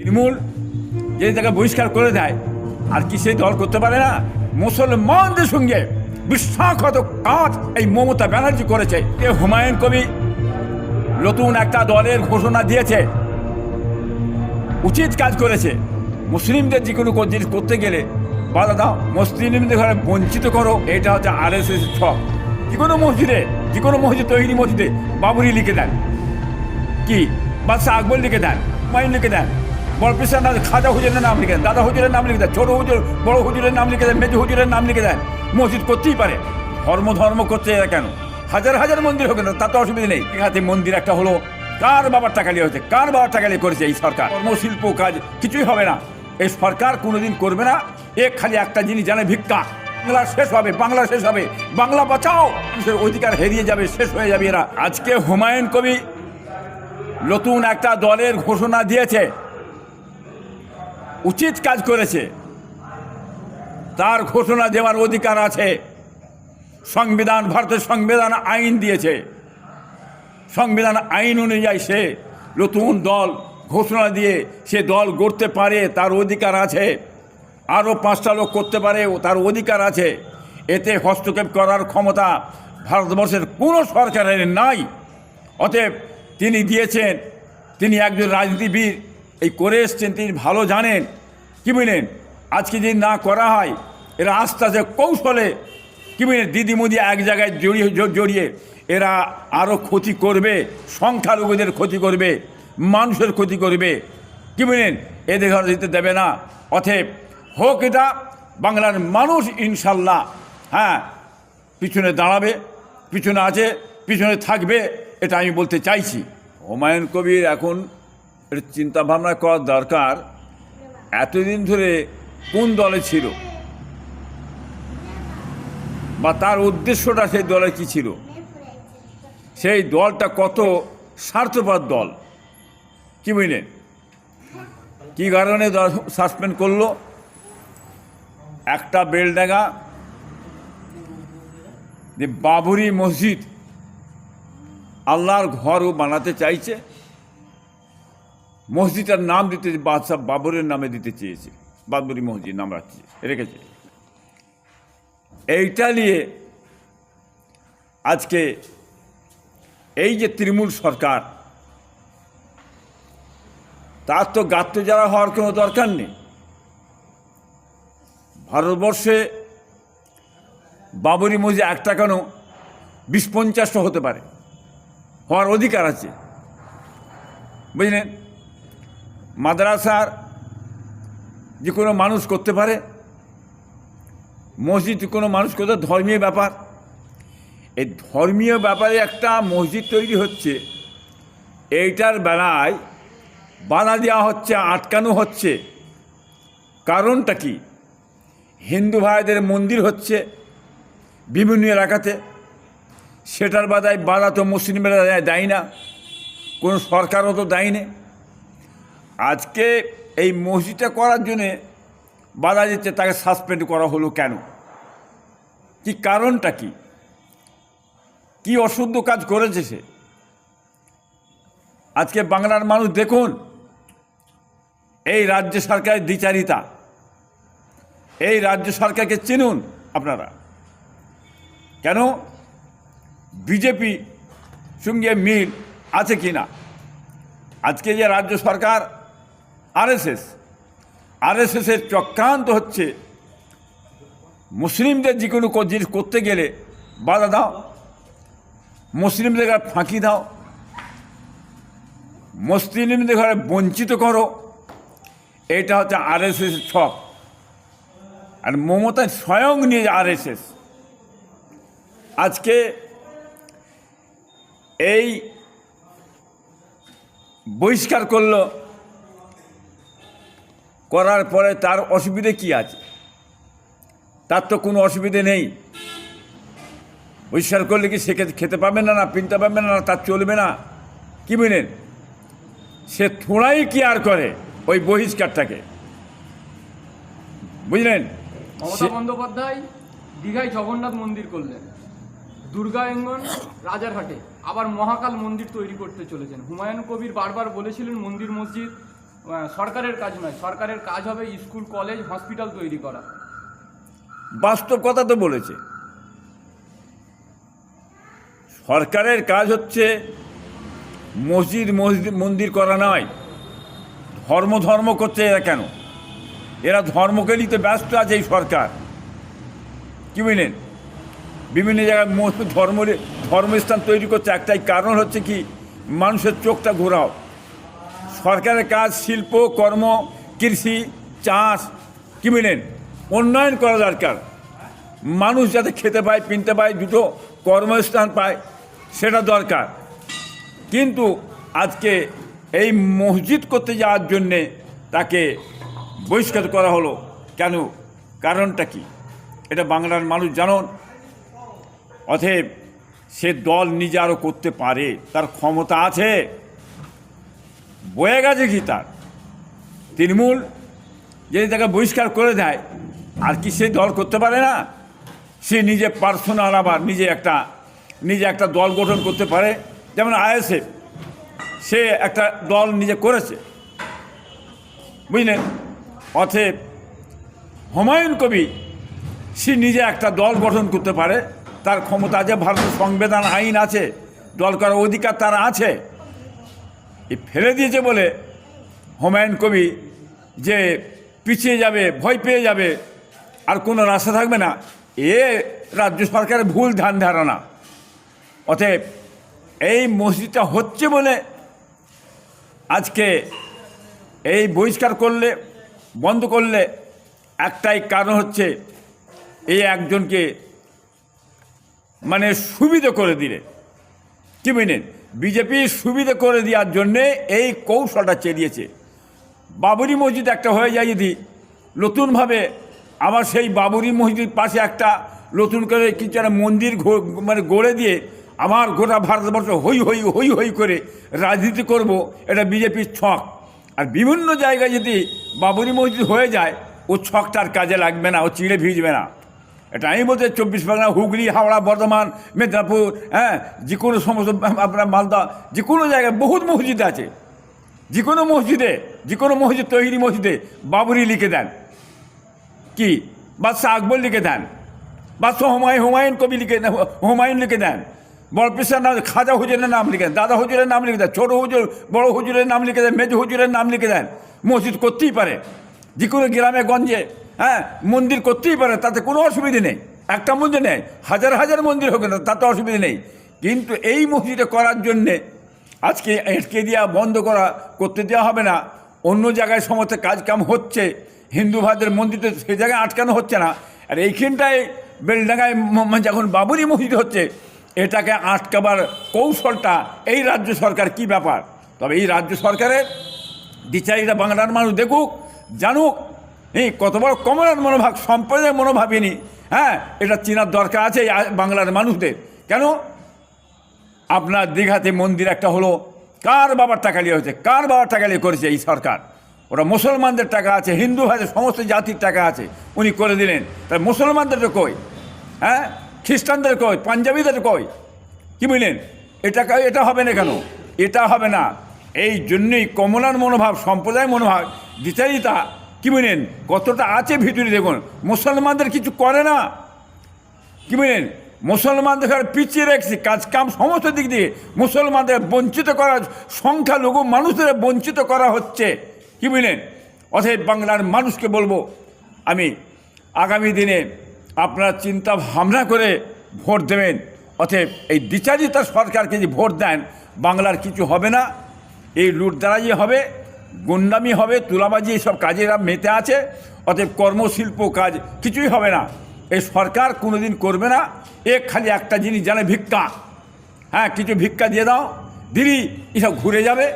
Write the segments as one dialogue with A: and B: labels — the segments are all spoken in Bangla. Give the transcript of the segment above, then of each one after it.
A: তৃণমূল যদি তাকে বহিষ্কার করে দেয়, আর কি সেই দল করতে পারে না? মুসলমানদের সঙ্গে বিশ্বাসঘাত কাজ এই মমতা ব্যানার্জি করেছে। এ হুমায়ুন কবি নতুন একটা দলের ঘোষণা দিয়েছে। উচিত কাজ করেছে। মুসলিমদের যে কোনো জিনিস করতে গেলে বাধা দাও মুসলিমদের ঘরে বঞ্চিত করো, এটা হচ্ছে আর এস এস ছক যে কোনো মসজিদে, যে কোনো মসজিদ তৈরি মসজিদে বাবুরি লিখে দেন। কি? বাদশাহ আকবর লিখে দেন মাইন লিখে দেন। বড় পিসার নাম খাজা হুজুরের নাম লিখে দেন, দাদা হুজুরের নাম লিখে দেন, ছোট হুজুর, বড় হুজুরের নাম লিখে দেন, মেজু হুজুরের নাম লিখে দেন। মসজিদ করতেই পারে। ধর্ম ধর্ম করতে এরা কেন? হাজার হাজার মন্দির হোক না তাতে অসুবিধা নেই। এখানে মন্দির একটা হলো, কার বাবার টাকা নিয়ে হয়েছে? কার বাবার টাকা নিয়ে করেছে এই সরকার? কর্মশিল্প কাজ কিছুই হবে না। এই সরকার কোনোদিন করবে না। এ খালি একটা জিনিস জানে ভিক্ষা। বাংলা শেষ হবে, বাংলা শেষ হবে। বাংলা বাঁচাও। মানুষের অধিকার হারিয়ে যাবে, শেষ হয়ে যাবে এরা। আজকে হুমায়ুন কবি নতুন একটা দলের ঘোষণা দিয়েছে। উচিত কাজ করেছে। তার ঘোষণা দেওয়ার অধিকার আছে। সংবিধান, ভারতের সংবিধান আইন দিয়েছে। সংবিধান আইন অনুযায়ী সে নতুন দল ঘোষণা দিয়ে সে দল গড়তে পারে, তার অধিকার আছে। আরও পাঁচটা লোক করতে পারে, তার অধিকার আছে। এতে হস্তক্ষেপ করার ক্ষমতা ভারতবর্ষের কোনো সরকারের নাই। অতএব তিনি দিয়েছেন, তিনি একজন রাজনীতিবিদ এই করে এসছেন, তিনি ভালো জানেন। কি বুঝলেন আজকে যদি না করা হয়, এরা আস্তে আস্তে কৌশলে, কি বুঝলেন দিদিমুদি এক জায়গায় জড়িয়ে জড়িয়ে, এরা আরও ক্ষতি করবে, সংখ্যালঘুদের ক্ষতি করবে, মানুষের ক্ষতি করবে। কি বুঝলেন এদের ঘর দিতে দেবে না। অতএব হোক এটা, বাংলার মানুষ ইনশাল্লাহ হ্যাঁ পিছনে দাঁড়াবে, পিছনে আছে, পিছনে থাকবে, এটা আমি বলতে চাইছি। হুমায়ুন কবির এখন চিন্তা ভাবনা করার দরকার। এতদিন ধরে কোন দলে ছিল? বা তার উদ্দেশ্যটা সেই দলে কি ছিল? সেই দলটা কত স্বার্থপর দল? কি বুঝলেন কি কারণে সাসপেন্ড করল? একটা বেলডাঙ্গা, যে বাবরি মসজিদ আল্লাহর ঘরও বানাতে চাইছে। মসজিদটার নাম দিতে বাদশাহ বাবরের নামে দিতে চেয়েছে। বাবরি মসজিদ নাম রাখছে রেখেছে। এইটা নিয়ে আজকে এই যে তৃণমূল সরকার, তার তো গাত্র যারা হওয়ার কোনো দরকার নেই। ভারতবর্ষে বাবরি মসজিদ একটা কেন বিশ পঞ্চাশটা হতে পারে। হওয়ার অধিকার আছে। বুঝলেন? মাদ্রাসার যে কোনো মানুষ করতে পারে, মসজিদ কোনো মানুষ করতে ধর্মীয় ব্যাপার। এই ধর্মীয় ব্যাপারে একটা মসজিদ তৈরি হচ্ছে, এইটার বেলায় বাধা দেওয়া হচ্ছে, আটকানো হচ্ছে। কারণটা কি? হিন্দু ভাইদের মন্দির হচ্ছে বিভিন্ন এলাকাতে, সেটার বাধায় বাধা তো মুসলিমেরা দেয়- না। কোনো সরকারও তো দেয় না আজকে এই মসজিদটা করার জন্যে বাধা দিচ্ছে, তাকে সাসপেন্ড করা হলো কেন? কি কারণটা কি? কি অশুদ্ধ কাজ করেছে সে? আজকে বাংলার মানুষ দেখুন, এই রাজ্য সরকারের দ্বিচারিতা, এই রাজ্য সরকারকে চিনুন আপনারা। কেন? বিজেপি সঙ্গে মিল আছে কি না আজকে যে রাজ্য সরকার আরএসএস। আরএসএসের চক্রান্ত হচ্ছে মুসলিমদের যে কোনো জিনিস করতে গেলে বাধা দাও, মুসলিমদের ঘরে ফাঁকি দাও, মুসলিমদের ঘরে বঞ্চিত করো। এটা হচ্ছে আরএসএস ছক। আর মমতা স্বয়ং নিয়ে আরএসএস। আজকে এই বহিষ্কার করল করার পরে তার অসুবিধে কি আছে? তার তো কোনো অসুবিধে নেই। বহিষ্কার করলে কি সে খেতে- পাবে না না পিনতে পাবে না না তার চলবে না? কি বুঝলেন? সে থোড়াই কি আর করে ওই বহিষ্কারটাকে। বুঝলেন?
B: মমতা বন্দ্যোপাধ্যায় দীঘায় জগন্নাথ মন্দির করলেন। দুর্গায়ঙ্গন রাজারহাটে। আবার মহাকাল মন্দির তৈরি করতে চলেছেন। হুমায়ুন কবির বারবার বলেছিলেন মন্দির মসজিদ সরকারের কাজ নয়, সরকারের কাজ হবে স্কুল, কলেজ, হসপিটাল তৈরি করা।
A: বাস্তব কথা তো বলেছে। সরকারের কাজ হচ্ছে মসজিদ মসজিদ, মন্দির করা নয়। ধর্ম ধর্ম করছে এরা কেন? এরা ধর্মকে নিতে ব্যস্ত আছে এই সরকার। কি বুঝলেন? বিভিন্ন জায়গায় ধর্ম, ধর্মস্থান তৈরি করছে। একটাই কারণ হচ্ছে কি? মানুষের চোখটা ঘোরাও। সরকারের কাজ, শিল্প, কর্ম, কৃষি, চাষ, কি বুঝলেন উন্নয়ন করা দরকার। মানুষ যাতে খেতে পায় পিনতে পায়, দুটো কর্মস্থান পায়, সেটা দরকার। কিন্তু আজকে এই মসজিদ করতে যাওয়ার জন্যে তাকে বহিষ্কার করা হলো। কেন? কারণটা কি? এটা বাংলার মানুষ জানুন। অতএব সে দল নিজে আরও করতে পারে, তার ক্ষমতা আছে। বয়ে গেছে কি তার? তৃণমূল যদি তাকে বহিষ্কার করে দেয়, আর কি সে দল করতে পারে না? সে নিজে পার্সোনাল আবার নিজে একটা নিজে একটা দল গঠন করতে পারে। যেমন আইএসএফ, সে একটা দল নিজে করেছে। বুঝলেন? অতএব হুমায়ুন কবি, সে নিজে একটা দল গঠন করতে পারে। তার ক্ষমতা আছে, ভারতের সংবিধান আইন আছে, দল করার অধিকার তার আছে। ফেলে দিয়েছে বলে হুমায়ুন কবি যে পিছিয়ে যাবে, ভয় পেয়ে যাবে, আর কোনো রাস্তা থাকবে না, এ রাজ্য সরকারের ভুল ধ্যান ধারণা। অতএব এই মসজিদটা হচ্ছে বলে আজকে এই বহিষ্কার করলে, বন্ধ করলে একটাই কারণ হচ্ছে এই একজনকে মানে সুবিধা করে দিলে। কি বুঝলেন বিজেপি সুবিধে করে দেওয়ার জন্যে এই কৌশলটা চেরিয়েছে। বাবরি মসজিদ একটা হয়ে যায় যদি নতুনভাবে আবার সেই বাবরি মসজিদ পাশে একটা নতুন করে কিছু একটা মন্দির মানে গড়ে দিয়ে আমার গোটা ভারতবর্ষ হই হই হই হই করে রাজনীতি করব, এটা বিজেপির ছক। আর বিভিন্ন জায়গায় যদি বাবরি মসজিদ হয়ে যায়, ও ছকটার কাজে লাগবে না, ও চিড়ে ভিজবে না। এটা আমি বলতে চব্বিশ পরগনা, হুগলি, হাওড়া, বর্ধমান, মেদিনীপুর হ্যাঁ যে কোনো সমস্ত, আপনার মালদা, যে কোনো জায়গায় বহুত মসজিদ আছে। যে কোনো মসজিদে, যে কোনো মসজিদ তৈরি মসজিদে বাবরি লিখে দেন। কি? বাদশাহ আকবর লিখে দেন। বাদশাহ হুমায়ুন হুমায়ুন কবি লিখে দেন, হুমায়ুন লিখে দেন। বড় পেশার নাম, খাজা হুজুরের নাম লিখে দেন, দাদা হুজুরের নাম লিখে দেন, ছোটো হুজুর, বড় হুজুরের নাম লিখে দেন, মেজ হুজুরের নাম লিখে দেন। মসজিদ করতেই পারে। যে কোনো গ্রামে, গঞ্জে হ্যাঁ মন্দির করতেই পারে, তাতে কোনো অসুবিধে নেই। একটা মন্দির নেই, হাজার হাজার মন্দির হোক না তাতে অসুবিধে নেই। কিন্তু এই মসজিদে করার জন্যে আজকে আটকে দেওয়া, বন্ধ করা, করতে দেওয়া হবে না। অন্য জায়গায় সমস্ত কাজকাম হচ্ছে, হিন্দু ভাইদের মন্দিরে সে জায়গায় আটকানো হচ্ছে না। আর এইখানটায়, বেলডাঙ্গায় যখন বাবুরি মসজিদ হচ্ছে, এটাকে আটকাবার কৌশলটা এই রাজ্য সরকার কি ব্যাপার? তবে এই রাজ্য সরকারের বিচারিটা বাংলার মানুষ দেখুক, জানুক এই, কত বড় কমলার মনোভাব, সম্প্রদায়ের মনোভাবিনী হ্যাঁ এটা চেনার দরকার আছে বাংলার মানুষদের। কেন? আপনার দীঘাতে মন্দির একটা হলো, কার বাবার টাকা নিয়ে হয়েছে? কার বাবার টাকা নিয়ে করেছে এই সরকার? ওরা মুসলমানদের টাকা আছে, হিন্দু ভাইদের সমস্ত জাতির টাকা আছে, উনি করে দিলেন। তাই মুসলমানদের কই? হ্যাঁ খ্রিস্টানদের কই? পাঞ্জাবিদের কই? কি বুঝলেন এটা এটা হবে না কেন? এটা হবে না। এই জন্যই কমলার মনোভাব সম্প্রদায় মনোভাব বিচারিতা কি বুঝলেন কতটা আছে ভিতরে দেখুন। মুসলমানদের কিছু করে না। কি বুঝলেন মুসলমানদের পিছিয়ে রেখেছি, কাজ কাম সমস্ত দিক দিয়ে মুসলমানদের বঞ্চিত করা, সংখ্যালঘু মানুষদের বঞ্চিত করা হচ্ছে। কি বুঝলেন অতএব বাংলার মানুষকে বলব, আমি আগামী দিনে আপনারা চিন্তা ভাবনা করে ভোট দেবেন। অতএব এই দ্বিচারিতা সরকারকে যে ভোট দেন, বাংলার কিছু হবে না। এই লুটদারাজি হবে। গুন্ডামি হবে, তুলাবাজি এইসব কাজেরা মেতে আছে, অতএব কর্মশিল্প কাজ কিছুই হবে না। এই সরকার কোনোদিন করবে না, এ খালি একটা জিনিস জানে, ভিক্ষা। হ্যাঁ কিছু ভিক্ষা দিয়ে দাও দিদি এসব ঘুরে যাবে।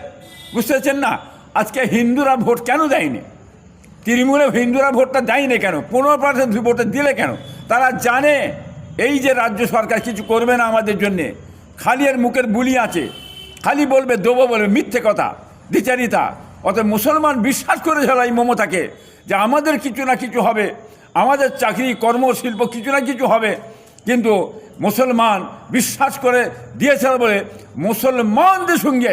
A: বুঝতে না? আজকে হিন্দুরা ভোট কেন দেয়নি? তৃণমূলে হিন্দুরা ভোটটা দেয়নি কেন? পনেরো পার্সেন্ট ভোটটা দিলে কেন? তারা জানে, এই যে রাজ্য সরকার কিছু করবে না আমাদের জন্যে, খালি এর মুখের বুলি আছে। খালি বলবে, দেবো বলবে মিথ্যে কথা, দ্বিচারিতা। অত মুসলমান বিশ্বাস করেছিল এই মমতাকে, যে আমাদের কিছু না কিছু হবে, আমাদের চাকরি কর্মশিল্প কিছু না কিছু হবে, কিন্তু মুসলমান বিশ্বাস করে দিয়েছিল বলে মুসলমানদের সঙ্গে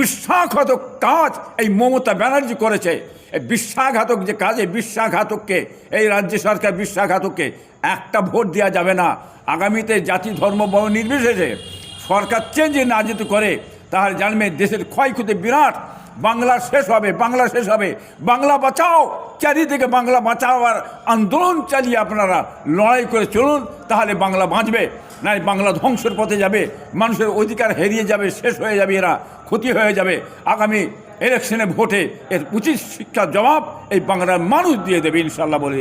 A: বিশ্বাসঘাতক কাজ এই মমতা ব্যানার্জি করেছে। এই বিশ্বাসঘাতক যে কাজ, এই বিশ্বাসঘাতককে, এই রাজ্য সরকার বিশ্বাসঘাতককে একটা ভোট দেওয়া যাবে না। আগামীতে জাতি, ধর্ম, বর্ণ নির্বিশেষে সরকার চেঞ্জ না যেতে করে, তাহলে জানবে দেশের ক্ষয়ক্ষতি বিরাট। বাংলা শেষ হবে, বাংলা শেষ হবে। বাংলা বাঁচাও, চারিদিকে বাংলা বাঁচাওয়ার আন্দোলন চালিয়ে আপনারা লড়াই করে চলুন, তাহলে বাংলা বাঁচবে। নাই, বাংলা ধ্বংসের পথে যাবে, মানুষের অধিকার হারিয়ে যাবে, শেষ হয়ে যাবে এরা, ক্ষতি হয়ে যাবে। আগামী ইলেকশনে ভোটে এর উচিত শিক্ষার জবাব এই বাংলার মানুষ দিয়ে দেবে ইনশাল্লাহ বলে